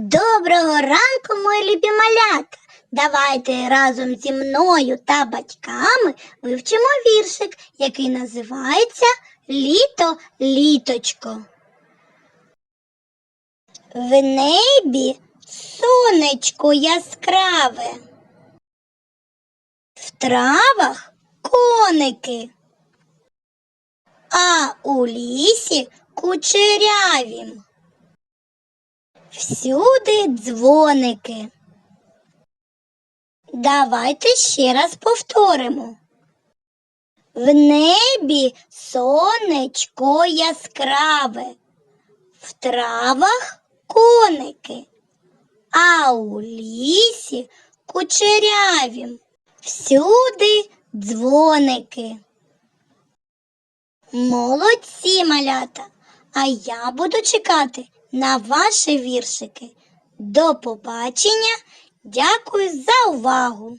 Доброго ранку, мої любі малята! Давайте разом зі мною та батьками вивчимо віршик, який називається Літо літочко. В небі сонечко яскраве, в травах коники, а у лісі кучерявім. Всюди дзвоники. Давайте ще раз повторимо. В небі сонечко яскраве, в травах коники, а у лісі кучерявім. Всюди дзвоники. Молодці, малята! А я буду чекати на ваші віршики. До побачення. Дякую за увагу!